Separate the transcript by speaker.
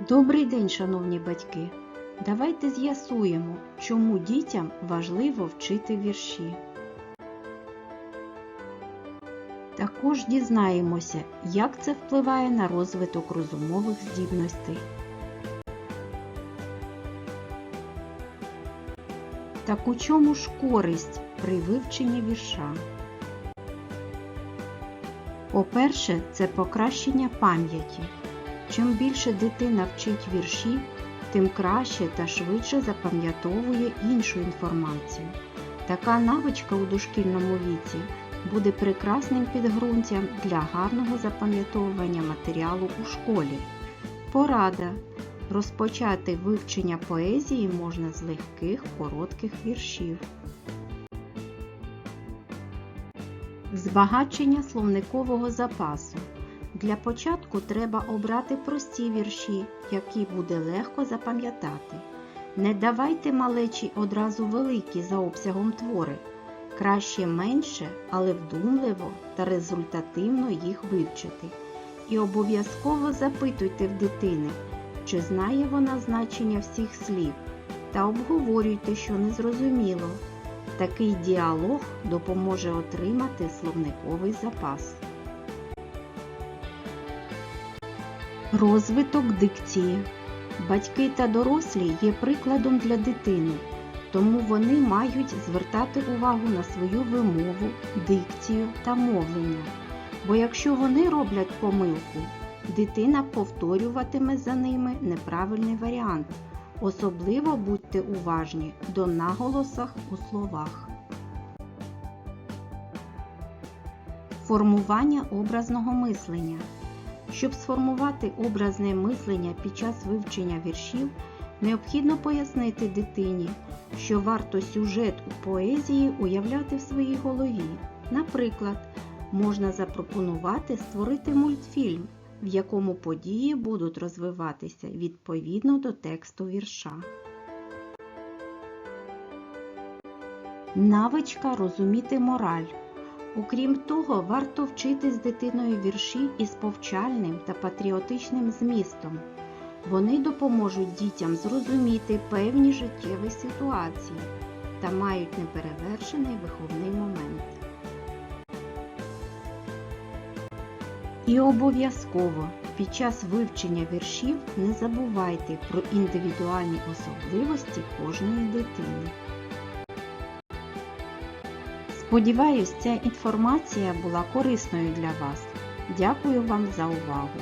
Speaker 1: Добрий день, шановні батьки! Давайте з'ясуємо, чому дітям важливо вчити вірші. Також дізнаємося, як це впливає на розвиток розумових здібностей. Так у чому ж користь при вивченні вірша? По-перше, це покращення пам'яті. Чим більше дитина вчить вірші, тим краще та швидше запам'ятовує іншу інформацію. Така навичка у дошкільному віці буде прекрасним підґрунтям для гарного запам'ятовування матеріалу у школі. Порада. Розпочати вивчення поезії можна з легких коротких віршів. Збагачення словникового запасу. Для початку треба обрати прості вірші, які буде легко запам'ятати. Не давайте малечі одразу великі за обсягом твори. Краще менше, але вдумливо та результативно їх вивчити. І обов'язково запитуйте в дитини, чи знає вона значення всіх слів, та обговорюйте, що не зрозуміло. Такий діалог допоможе отримати словниковий запас. Розвиток дикції. Батьки та дорослі є прикладом для дитини, тому вони мають звертати увагу на свою вимову, дикцію та мовлення. Бо якщо вони роблять помилку, дитина повторюватиме за ними неправильний варіант. Особливо будьте уважні до наголосах у словах. Формування образного мислення. Щоб сформувати образне мислення під час вивчення віршів, необхідно пояснити дитині, що варто сюжет у поезії уявляти в своїй голові. Наприклад, можна запропонувати створити мультфільм, в якому події будуть розвиватися відповідно до тексту вірша. Навичка розуміти мораль. Окрім того, варто вчити з дитиною вірші із повчальним та патріотичним змістом. Вони допоможуть дітям зрозуміти певні життєві ситуації та мають неперевершений виховний момент. І обов'язково під час вивчення віршів не забувайте про індивідуальні особливості кожної дитини. Сподіваюсь, ця інформація була корисною для вас. Дякую вам за увагу!